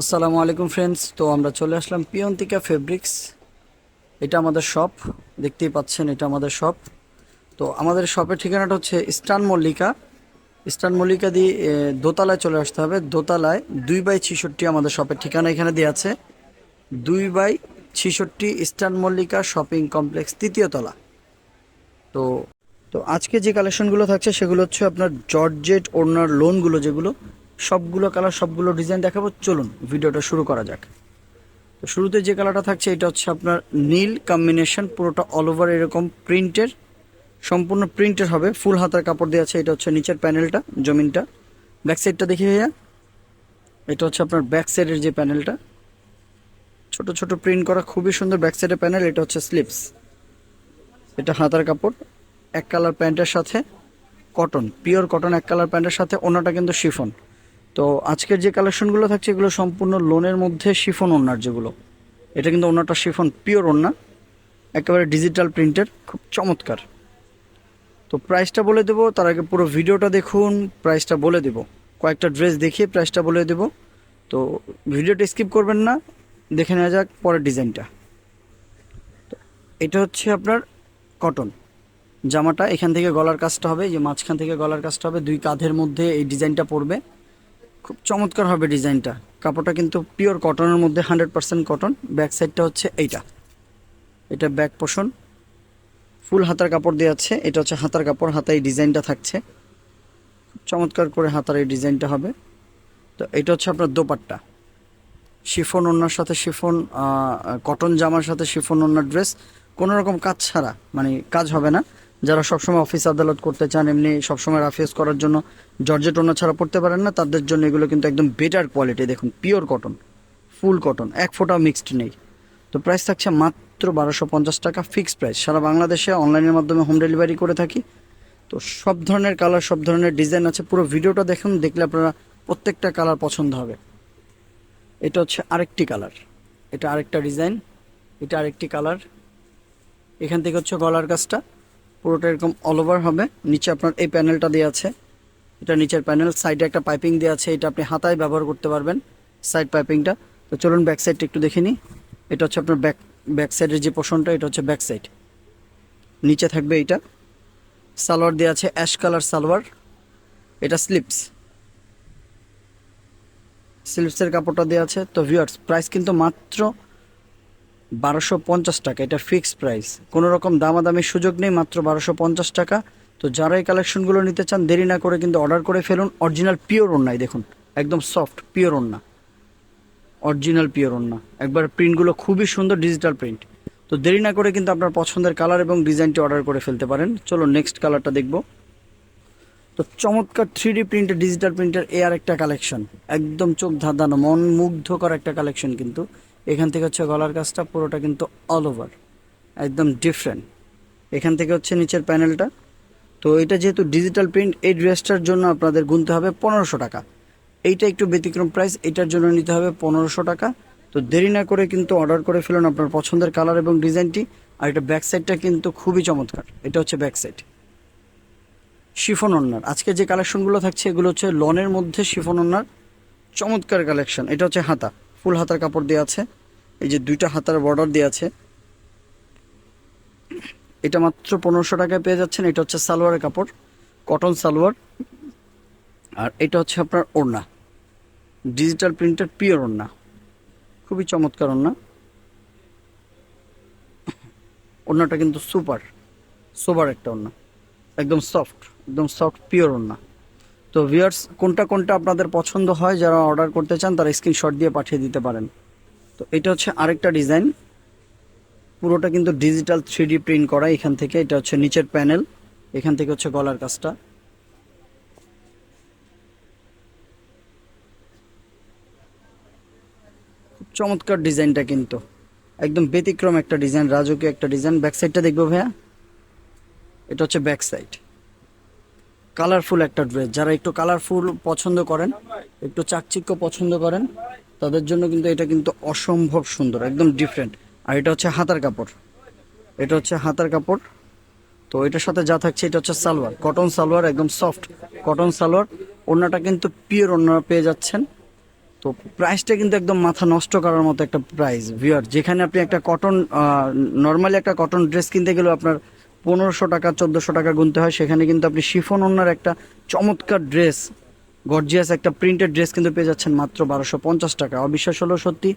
আসসালামু আলাইকুম ফ্রেন্ডস তো আমরা চলে আসলাম পিয়ন্তিকা ফেব্রিক্স এটা আমাদের শপ দেখতেই পাচ্ছেন এটা আমাদের শপ তো আমাদের শপের ঠিকানাটা হচ্ছে ইস্টার্ন মল্লিকা। ইস্টার্ন মল্লিকা দিয়ে দোতলায় চলে আসতে হবে। দোতলায় দুই বাই ছিষট্টি আমাদের শপের ঠিকানা এখানে দেওয়া আছে। দুই বাই ছিষট্টি ইস্টার্ন মল্লিকা শপিং কমপ্লেক্স তৃতীয় তলা। তো তো আজকে যে কালেকশনগুলো থাকছে সেগুলো হচ্ছে আপনার জর্জেট ওড়নার লোনগুলো যেগুলো সবগুলো কালার, সবগুলো ডিজাইন দেখাবো। চলুন, ভিডিওটা শুরু করা যাক। তো শুরুতে যে কালারটা থাকছে, এটা হচ্ছে আপনার নীল কম্বিনেশন পুরোটা অল ওভার এরকম প্রিন্টের, সম্পূর্ণ প্রিন্টের হবে। ফুল হাতার কাপড় দেওয়া আছে, এটা হচ্ছে নিচের প্যানেলটা, জমিনটা। ব্যাক সাইডটা দেখি ভাইয়া। এটা হচ্ছে আপনার ব্যাক সাইডের যে প্যানেলটা। ছোট ছোট প্রিন্ট করা খুবই সুন্দর ব্যাক সাইডের প্যানেল, এটা হচ্ছে স্লিপস এটা হাতার কাপড়, এক কালার প্যান্টের সাথে কটন পিওর কটন এক কালার প্যান্টের সাথে, ওনাটা কিন্তু শিফন তো আজকের যে কালেকশনগুলো থাকছে, এগুলো সম্পূর্ণ লোনের মধ্যে শিফন ওনার যেগুলো। এটা কিন্তু ওনাটা শিফন পিওর ওনা একেবারে ডিজিটাল প্রিন্টের খুব চমৎকার। তো প্রাইসটা বলে দেবো, তার আগে পুরো ভিডিওটা দেখুন প্রাইসটা বলে দেব। কয়েকটা ড্রেস দেখিয়ে প্রাইসটা বলে দেব। তো ভিডিওটা স্কিপ করবেন না, দেখে নেওয়া যাক পরের ডিজাইনটা এটা হচ্ছে আপনার কটন জামাটা এখান থেকে গলার কাজটা হবে যে মাঝখান থেকে গলার কাজটা হবে, দুই কাঁধের মধ্যে এই ডিজাইনটা পড়বে। খুব চমৎকার হবে ডিজাইনটা। কাপড়টা কিন্তু পিওর কটনের মধ্যে হান্ড্রেড পার্সেন্ট কটন ব্যাক সাইডটা হচ্ছে এইটা। এটা ব্যাক পোষণ ফুল হাতার কাপড় দেওয়া আছে, এটা হচ্ছে হাতার কাপড়, হাতায় এই ডিজাইনটা থাকছে। চমৎকার করে হাতার এই ডিজাইনটা হবে। তো এটা হচ্ছে আপনার দোপাট্টা। শিফন ওনার সাথে শিফন কটন জামার সাথে শিফন ওনার ড্রেস কোনো রকম কাজ ছাড়া মানে কাজ হবে না। যারা সবসময় অফিস আদালত করতে চান, এমনি সবসময় রাফিয়াস করার জন্য জর্জেট ওনা ছাড়া পড়তে পারেন না। তাদের জন্য এগুলো কিন্তু একদম বেটার কোয়ালিটি দেখুন পিওর কটন ফুল কটন এক ফোঁটাও মিক্সড নেই। তো প্রাইস থাকছে মাত্র বারোশো পঞ্চাশ টাকা ফিক্সড প্রাইস সারা বাংলাদেশে অনলাইনের মাধ্যমে হোম ডেলিভারি করে থাকি। তো সব ধরনের কালার সব ধরনের ডিজাইন আছে। পুরো ভিডিওটা দেখুন, দেখলে আপনারা প্রত্যেকটা কালার পছন্দ হবে। এটা হচ্ছে আরেকটি কালার এটা আরেকটা ডিজাইন এটা আরেকটি কালার এখান থেকে হচ্ছে গলার কাজটা। পুরোটা এরকম অল ওভার হবে। নিচে আপনার এই প্যানেলটা দেওয়া আছে। এটা নিচের প্যানেল সাইডে একটা পাইপিং দেওয়া আছে, এটা আপনি হাতায় ব্যবহার করতে পারবেন সাইড পাইপিংটা তো চলুন ব্যাক সাইডটা একটু দেখে নিই। এটা হচ্ছে আপনার ব্যাক ব্যাক সাইডের যে পোর্শনটা এটা হচ্ছে ব্যাক সাইড নিচে থাকবে এটা সালোয়ার দেওয়া আছে অ্যাশ কালার সালোয়ার। এটা স্লিপস স্লিপসের কাপড়টা দেওয়া আছে। তো ভিউয়ার্স প্রাইস কিন্তু মাত্র বারোশো পঞ্চাশ টাকা। এটা ফিক্সড প্রাইস কোনো রকম দামাদামির সুযোগ নেই, মাত্র বারোশো পঞ্চাশ টাকা। তো যারা এই কালেকশনগুলো নিতে চান, দেরি না করে কিন্তু অর্ডার করে ফেলুন। অরিজিনাল পিওর ওন্নাই দেখুন, একদম সফট পিওর ওন্না অরিজিনাল পিওর ওন্না একবার প্রিন্টগুলো খুবই সুন্দর ডিজিটাল প্রিন্ট তো দেরি না করে কিন্তু আপনার পছন্দের কালার এবং ডিজাইনটি অর্ডার করে ফেলতে পারেন। চলো নেক্সট কালারটা দেখব। তো চমৎকার থ্রি ডি প্রিন্টের ডিজিটাল প্রিন্টের এ আর একটা কালেকশন একদম চোখ ধাঁধানো, মন মুগ্ধকর একটা কালেকশন কিন্তু। এখান থেকে হচ্ছে গলার কাজটা পুরোটা কিন্তু অল ওভার একদম ডিফারেন্ট এখান থেকে হচ্ছে নিচের প্যানেলটা তো এটা যেহেতু ডিজিটাল প্রিন্ট এই ড্রেসটার জন্য আপনাদের গুনতে হবে পনেরোশো টাকা। এইটা একটু ব্যতিক্রম প্রাইস এটার জন্য নিতে হবে পনেরোশো টাকা। তো দেরি না করে কিন্তু অর্ডার করে ফেলুন আপনার পছন্দের কালার এবং ডিজাইনটি আর এটা ব্যাক সাইডটা কিন্তু খুবই চমৎকার। এটা হচ্ছে ব্যাক সাইড শিফন ওনার আজকে যে কালেকশনগুলো থাকছে, এগুলো হচ্ছে লনের মধ্যে শিফন ওনার চমৎকার কালেকশন এটা হচ্ছে হাতা। ফুল হাতার কাপড় দেওয়া আছে। এই যে দুইটা হাতার বর্ডার দেওয়া আছে। এটা মাত্র পনেরোশো টাকায় পেয়ে যাচ্ছেন। এটা হচ্ছে সালোয়ারের কাপড় কটন সালোয়ার। আর এটা হচ্ছে আপনার ওড়না। ডিজিটাল প্রিন্টের পিওর ওড়না। খুবই চমৎকার ওড়না। ওড়নাটা কিন্তু সুপার সোবার একটা ওড়না। একদম সফট একদম সফট পিওর ওড়না। তো ভিউয়ার্স কোনটা কোনটা আপনাদের পছন্দ হয়, যারা অর্ডার করতে চান, তারা স্ক্রিনশট দিয়ে পাঠিয়ে দিতে পারেন। তো এটা হচ্ছে আরেকটা ডিজাইন পুরোটা কিন্তু ডিজিটাল থ্রি প্রিন্ট করা, এখান থেকে। এটা হচ্ছে নিচের প্যানেল এখান থেকে হচ্ছে গলার কাজটা। চমৎকার ডিজাইনটা কিন্তু। একদম ব্যতিক্রম একটা ডিজাইন রাজকীয় একটা ডিজাইন ব্যাক সাইডটা দেখব ভাইয়া। এটা হচ্ছে ব্যাক সাইড কালারফুল একটা ড্রেস। যারা একটু কালারফুল পছন্দ করেন, একটু চাকচিক্য পছন্দ করেন, তাদের জন্য কিন্তু এটা কিন্তু অসম্ভব সুন্দর, একদম ডিফারেন্ট আর এটা হচ্ছে হাতার কাপড়। এটা হচ্ছে হাতার কাপড়। তো এটার সাথে যা থাকছে, এটা হচ্ছে সালোয়ার। কটন সালোয়ার, একদম সফট কটন সালোয়ার। ওড়নাটা কিন্তু পিওর ওড়না পেয়ে যাচ্ছেন। তো প্রাইসটা কিন্তু একদম মাথা নষ্ট করার মতো একটা প্রাইস ভিওর যেখানে আপনি একটা কটন নর্মালি একটা কটন ড্রেস কিনতে গেলেও আপনার পনেরোশো টাকা, চোদ্দোশো টাকা গুনতে হয়। সেখানে কিন্তু আপনি শিফন ওনার একটা চমৎকার ড্রেস, গর্জিয়াস একটা প্রিন্টেড ড্রেস কিন্তু পেয়ে যাচ্ছেন মাত্র বারোশো পঞ্চাশ টাকা। অবিশ্বাস হলো সত্যি,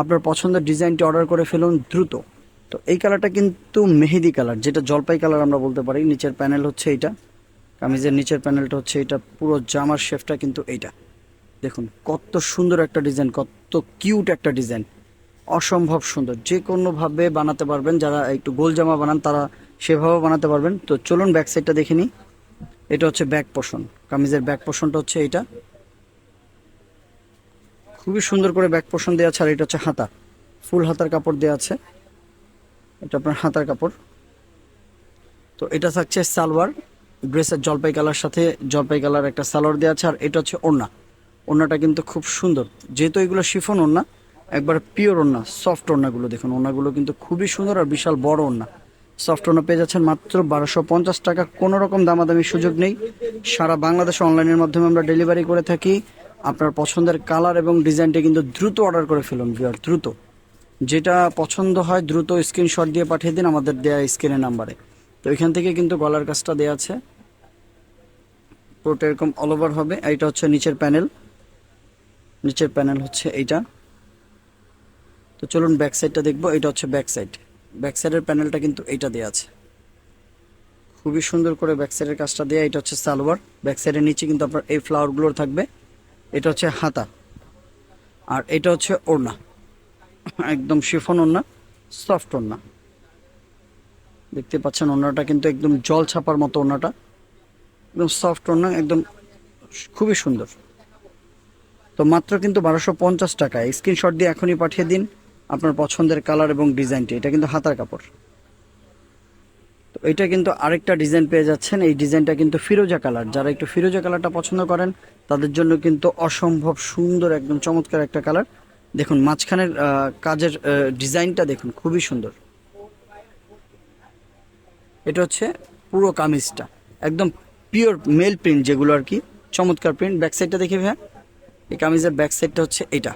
আপনার পছন্দের ডিজাইনটি অর্ডার করে ফেলুন দ্রুত। তো এই কালারটা কিন্তু মেহেদি কালার, যেটা জলপাই কালার আমরা বলতে পারি। নিচের প্যানেল হচ্ছে এইটা, কামিজের নিচের প্যানেলটা হচ্ছে এটা পুরো জামার শেফটা কিন্তু এইটা। দেখুন, কত সুন্দর একটা ডিজাইন, কত কিউট একটা ডিজাইন। অসম্ভব সুন্দর যে কোনোভাবে বানাতে পারবেন। যারা একটু গোল জামা বানান, তারা সেভাবে বানাতে পারবেন। তো চলুন ব্যাক সাইডটা দেখে নিই। এটা হচ্ছে ব্যাক পোষণ কামিজের ব্যাক পোষণটা হচ্ছে এইটা। খুবই সুন্দর করে ব্যাক পোষণ দেওয়া আছে, আর এটা হচ্ছে হাতা। ফুল হাতার কাপড় দেওয়া আছে। এটা আপনার হাতার কাপড়। তো এটা থাকছে সালোয়ার। ড্রেসের জলপাই কালার সাথে জলপাই কালার একটা সালোয়ার দেওয়া আছে, আর এটা হচ্ছে ওড়না। ওড়নাটা কিন্তু খুব সুন্দর। যেহেতু এগুলো শিফন ওড়না, একবার পিওর ওড়না সফট ওড়নাগুলো দেখুন। ওড়নাগুলো কিন্তু খুবই সুন্দর আর বিশাল বড় ওড়না। সফট ওড়না পেয়ে যাচ্ছেন মাত্র বারোশো পঞ্চাশ টাকা। কোনো রকম দামাদামি সুযোগ নেই। সারা বাংলাদেশে অনলাইনের মাধ্যমে আমরা ডেলিভারি করে থাকি। আপনার পছন্দের কালার এবং ডিজাইনটা কিন্তু দ্রুত অর্ডার করে ফেলুন ভিওর দ্রুত। যেটা পছন্দ হয় দ্রুত স্ক্রিনশট দিয়ে পাঠিয়ে দিন আমাদের দেয়া স্ক্রিনের নাম্বারে। তো এখান থেকে কিন্তু গলার কাজটা দেওয়া আছে। পুরোটা এরকম অল ওভার হবে। এইটা হচ্ছে নিচের প্যানেল। নিচের প্যানেল হচ্ছে এইটা। তো চলুন ব্যাক সাইডটা দেখব। এটা হচ্ছে ব্যাক সাইড ব্যাক সাইডের প্যানেলটা কিন্তু এইটা দেওয়া আছে। খুবই সুন্দর করে ব্যাক সাইডের কাজটা দেওয়া এটা হচ্ছে সালোয়ার। ব্যাক সাইডের নিচে কিন্তু আপনার এই ফ্লাওয়ারগুলোর থাকবে। এটা হচ্ছে হাতা। আর এটা হচ্ছে ওড়না। একদম শিফন ওড়না সফট ওড়না। দেখতে পাচ্ছেন ওড়নাটা কিন্তু একদম জল ছাপার মতো ওড়নাটা। একদম সফট ওড়না, একদম খুবই সুন্দর। তো মাত্র কিন্তু বারোশো পঞ্চাশ টাকা। স্ক্রিনশট দিয়ে এখনই পাঠিয়ে দিন। আপনার পছন্দের কালার এবং ডিজাইনটি, এটা কিন্তু হাতার কাপড়। তো এটা কিন্তু আরেকটা ডিজাইন পেয়ে যাচ্ছেন, এই ডিজাইনটা কিন্তু ফিরোজা কালার। যারা একটু ফিরোজা কালারটা পছন্দ করেন, তাদের জন্য কিন্তু অসম্ভব সুন্দর, একদম চমৎকার একটা কালার। দেখুন, মাঝখানের কাজের ডিজাইনটা দেখুন, খুবই সুন্দর। এটা হচ্ছে পুরো কামিজটা, একদম পিওর মেল প্রিন্ট যেগুলো আর কি, চমৎকার প্রিন্ট। ব্যাক সাইডটা দেখি ভাইয়া। এই কামিজের ব্যাক সাইডটা হচ্ছে এটা।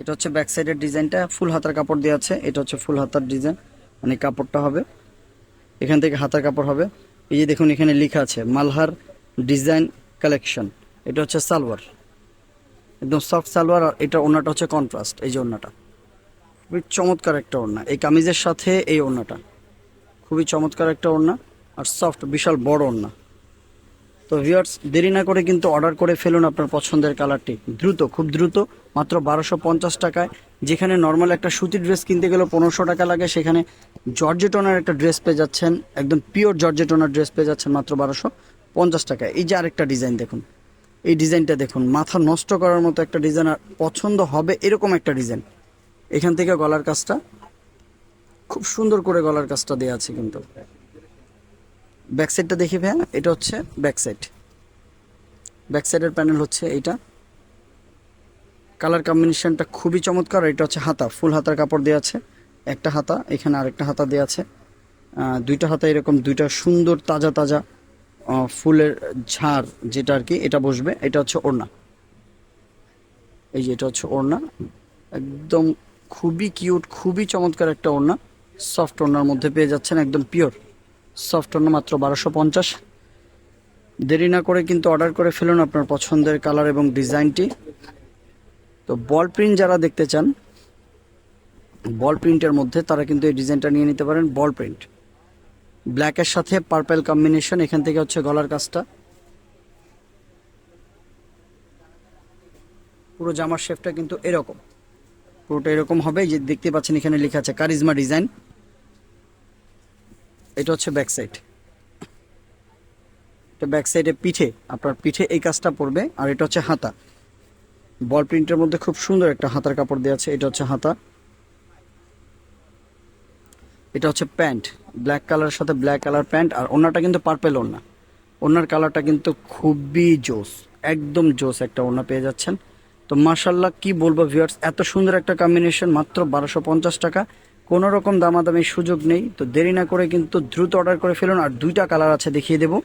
এটা হচ্ছে ব্যাক সাইডের ডিজাইনটা ফুল হাতার কাপড় দেওয়া আছে। এটা হচ্ছে ফুল হাতার ডিজাইন মানে কাপড়টা হবে। এখান থেকে হাতার কাপড় হবে। এই যে দেখুন, এখানে লেখা আছে, মালহার ডিজাইন কালেকশন এটা হচ্ছে সালোয়ার। একদম সফট সালোয়ার, আর এটা ওড়নাটা হচ্ছে কন্ট্রাস্ট এই যে ওড়নাটা। খুবই চমৎকার একটা ওড়না। এই কামিজের সাথে এই ওড়নাটা। খুবই চমৎকার একটা ওড়না, আর সফট বিশাল বড় ওড়না। তো ভিউয়ার্স দেরি না করে কিন্তু অর্ডার করে ফেলুন আপনার পছন্দের কালারটি দ্রুত, খুব দ্রুত, মাত্র বারোশো পঞ্চাশ টাকায়। যেখানে নর্মাল একটা সুতির ড্রেস কিনতে গেলেও পনেরোশো টাকা লাগে, সেখানে জর্জেটনার একটা ড্রেস পেয়ে যাচ্ছেন, একদম পিওর জর্জেটনার ড্রেস পেয়ে যাচ্ছেন মাত্র বারোশো পঞ্চাশ টাকায়। এই যে আরেকটা ডিজাইন দেখুন। এই ডিজাইনটা দেখুন, মাথা নষ্ট করার মতো একটা ডিজাইন আর পছন্দ হবে এরকম একটা ডিজাইন এখান থেকে গলার কাজটা, খুব সুন্দর করে গলার কাজটা দেওয়া আছে কিন্তু। ব্যাক সাইডটা দেখি ভাইয়া, এটা হচ্ছে ব্যাক সাইড ব্যাক সাইডের প্যানেল হচ্ছে এইটা। কালার কম্বিনেশনটা খুবই চমৎকার, এটা হচ্ছে হাতা, ফুল হাতার কাপড় দেওয়া আছে, একটা হাতা, এখানে আরেকটা হাতা দেওয়া আছে। দুইটা হাতা এরকম, দুইটা সুন্দর তাজা তাজা ফুলের ঝাড় যেটা আর কি, এটা বসবে, এটা হচ্ছে ওড়না। এই যে এটা হচ্ছে ওড়না, একদম খুবই কিউট, খুবই চমৎকার একটা ওড়না। সফট ওড়নার মধ্যে পেয়ে যাচ্ছেন, একদম পিওর। সফট ওড়না মাত্র বারোশো পঞ্চাশ। দেরি না করে কিন্তু অর্ডার করে ফেলুন আপনার পছন্দের কালার এবং ডিজাইনটি। তো বল প্রিন্ট যারা দেখতে চান, বল প্রিন্টের মধ্যে তারা কিন্তু এই ডিজাইনটা নিয়ে নিতে পারেন, বল প্রিন্ট। ব্ল্যাকের সাথে পার্পেল কম্বিনেশন এখান থেকে হচ্ছে গলার কাজটা। পুরো জামার শেপটা কিন্তু এরকম। পুরোটা এরকম হবে যে দেখতে পাচ্ছেন এখানে লেখা আছে কারিজমা ডিজাইন। এটা হচ্ছে ব্যাক সাইড এটা ব্যাক সাইডে পিঠে, আপনার পিঠে এই কাজটা পড়বে, আর এটা হচ্ছে হাতা। বল প্রিন্টের মধ্যে খুব সুন্দর একটা হাতার কাপড় দেওয়া আছে, এটা হচ্ছে হাতা। এটা হচ্ছে প্যান্ট ব্ল্যাক কালারের সাথে ব্ল্যাক কালার প্যান্ট, আর ওনাটা কিন্তু পার্পেল ওড়না ওনার কালারটা কিন্তু খুবই জোস, একদম জোস একটা ওড়না পেয়ে যাচ্ছেন। তো মার্শাল্লাহ কি বলব ভিউয়ার্স এত সুন্দর একটা কম্বিনেশন মাত্র বারোশো পঞ্চাশ টাকা। কোনো রকম দামাদামির সুযোগ নেই, তো দেরি না করে কিন্তু দ্রুত অর্ডার করে ফেলুন আর দুইটা কালার আছে দেখিয়ে দেবো।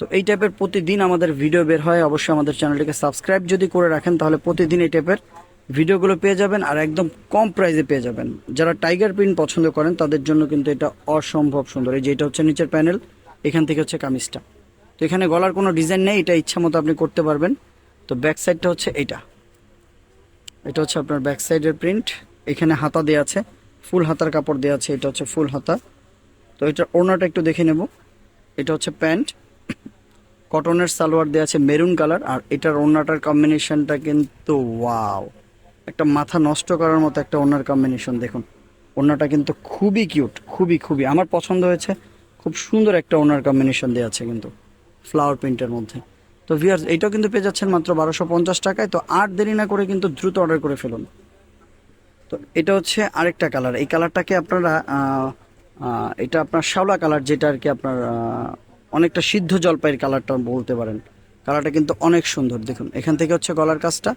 তো এই টাইপের প্রতিদিন আমাদের ভিডিও বের হয়, অবশ্যই আমাদের চ্যানেলটিকে সাবস্ক্রাইব যদি করে রাখেন, তাহলে প্রতিদিন এই টাইপের ভিডিওগুলো পেয়ে যাবেন আর একদম কম প্রাইসে পেয়ে যাবেন। যারা টাইগার প্রিন্ট পছন্দ করেন, তাদের জন্য কিন্তু এটা অসম্ভব সুন্দর। এই যে এটা হচ্ছে নিচের প্যানেল এখান থেকে হচ্ছে কামিজটা। তো এখানে গলার কোনো ডিজাইন নেই, এটা ইচ্ছা মতো আপনি করতে পারবেন। তো ব্যাক সাইডটা হচ্ছে এটা। এটা হচ্ছে আপনার ব্যাক সাইডের প্রিন্ট এখানে হাতা দেওয়া আছে। ফুল হাতার কাপড় দেওয়া আছে, এটা হচ্ছে ফুল হাতা। তো এটা ওড়নাটা একটু দেখে নেব। এটা হচ্ছে প্যান্ট। কটনের সালোয়ার দেওয়া আছে মেরুন কালার, আর এটার ওড়নাটার কম্বিনেশনটা কিন্তু ওয়াও একটা মাথা নষ্ট করার মতো একটা ওড়নার কম্বিনেশন দেখুন। ওড়নাটা কিন্তু খুবই কিউট খুবই খুবই। আমার পছন্দ হয়েছে, খুব সুন্দর একটা ওড়নার কম্বিনেশন দেওয়া আছে কিন্তু ফ্লাওয়ার প্রিন্টের মধ্যে। তো ভিয়ার্স এইটাও কিন্তু পেয়ে যাচ্ছেন মাত্র বারোশো পঞ্চাশ টাকায়, তো আর দেরি না করে কিন্তু দ্রুত অর্ডার করে ফেলুন। তো এটা হচ্ছে আরেকটা কালার এই কালারটাকে আপনারা এটা আপনার শ্যাওলা কালার যেটা আর কি আপনার অনেকটা সিদ্ধ জলপাইয়ের কালারটা বলতে পারেন। কালারটা কিন্তু অনেক সুন্দর। দেখুন, এখান থেকে হচ্ছে গলার কাজটা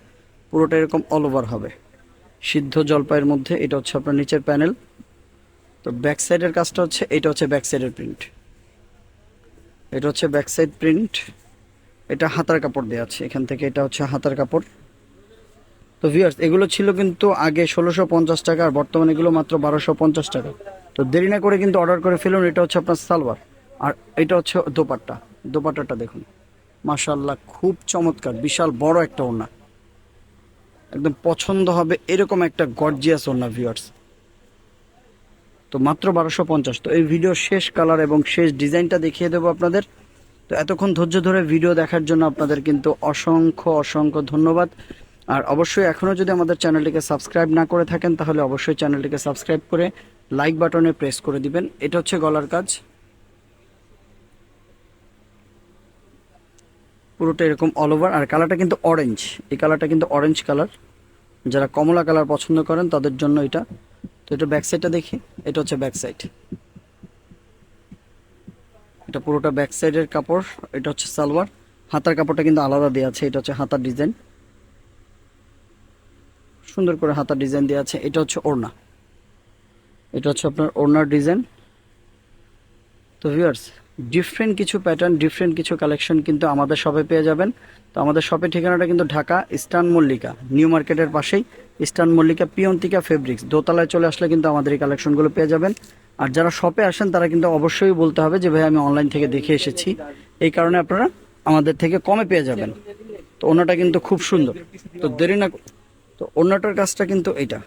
পুরোটা এরকম অল ওভার হবে। সিদ্ধ জলপাইয়ের মধ্যে এটা হচ্ছে আপনার নিচের প্যানেল তো ব্যাক সাইডের কাজটা হচ্ছে, এটা হচ্ছে ব্যাক সাইডের প্রিন্ট এটা হচ্ছে ব্যাক সাইড প্রিন্ট এটা হাতার কাপড় দেওয়া আছে। এখান থেকে এটা হচ্ছে হাতার কাপড়। তো ভিউয়ার্স এগুলো ছিল কিন্তু আগে ষোলোশো পঞ্চাশ টাকা, আর বর্তমানে এগুলো মাত্র বারোশো পঞ্চাশ টাকা। তো দেরি না করে কিন্তু অর্ডার করে ফেলুন, এটা হচ্ছে আপনার সালোয়ার। আর এটা হচ্ছে দোপাট্টা। দোপাট্টাটা দেখুন। মাশাল্লাহ খুব চমৎকার, বিশাল বড় একটা ওড়না। একদম পছন্দ হবে এরকম একটা গর্জিয়াস ওড়না ভিউয়ার্স তো মাত্র বারোশো পঞ্চাশ। তো এই ভিডিও শেষ কালার এবং শেষ ডিজাইনটা দেখিয়ে দেবো আপনাদের। তো এতক্ষণ ধৈর্য ধরে ভিডিও দেখার জন্য আপনাদের কিন্তু অসংখ্য অসংখ্য ধন্যবাদ। আর অবশ্যই এখনও যদি আমাদের চ্যানেলটিকে সাবস্ক্রাইব না করে থাকেন, তাহলে অবশ্যই চ্যানেলটিকে সাবস্ক্রাইব করে লাইক বাটনে প্রেস করে দিবেন। এটা হচ্ছে গলার কাজ। পুরোটা এরকম অল ওভার আর কালারটা কিন্তু অরেঞ্জ এই কালারটা কিন্তু অরেঞ্জ কালার যারা কমলা কালার পছন্দ করেন, তাদের জন্য এটা। তো এটা ব্যাক সাইডটা দেখি। এটা হচ্ছে ব্যাক সাইড এটা পুরোটা ব্যাক সাইডের কাপড়। এটা হচ্ছে সালোয়ার। হাতার কাপড়টা কিন্তু আলাদা দেওয়া আছে। এটা হচ্ছে হাতার ডিজাইন সুন্দর করে হাতার ডিজাইন দেওয়া আছে। এটা হচ্ছে ওড়না। এটা হচ্ছে আপনার ওড়নার ডিজাইন। তো ভিউয়ার্স ডিফারেন্ট কিছু প্যাটার্ন ডিফারেন্ট কিছু কালেকশন কিন্তু আমাদের শপে পেয়ে যাবেন। তো আমাদের শপের ঠিকানাটা কিন্তু ঢাকা, ইস্টার্ন মল্লিকা, নিউ মার্কেটের পাশেই, ইস্টার্ন মল্লিকা পিয়ন্তিকা ফেব্রিক্স দোতলায় চলে আসলে কিন্তু আমাদের এই কালেকশনগুলো পেয়ে যাবেন। আর যারা শপে আসেন, তারা কিন্তু অবশ্যই বলতে হবে যে, ভাই, আমি অনলাইন থেকে দেখে এসেছি। এই কারণে আপনারা আমাদের থেকে কমে পেয়ে যাবেন। তো ওনাটা কিন্তু খুব সুন্দর। তো দেরি না তো ওনাটার কাজটা কিন্তু এটা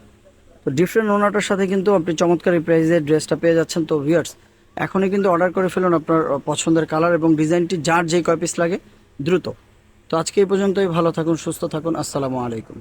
তো ডিফারেন্ট ওনাটার সাথে কিন্তু আপনি চমৎকার এই প্রাইজের ড্রেসটা পেয়ে যাচ্ছেন। তো ভিউয়ার্স এখনই কিন্তু অর্ডার করে ফেলুন আপনার পছন্দের কালার এবং ডিজাইনটি যার যেই কয় পিস লাগে, দ্রুত। তো আজকে এই পর্যন্তই, ভালো থাকুন, সুস্থ থাকুন, আসসালামু আলাইকুম।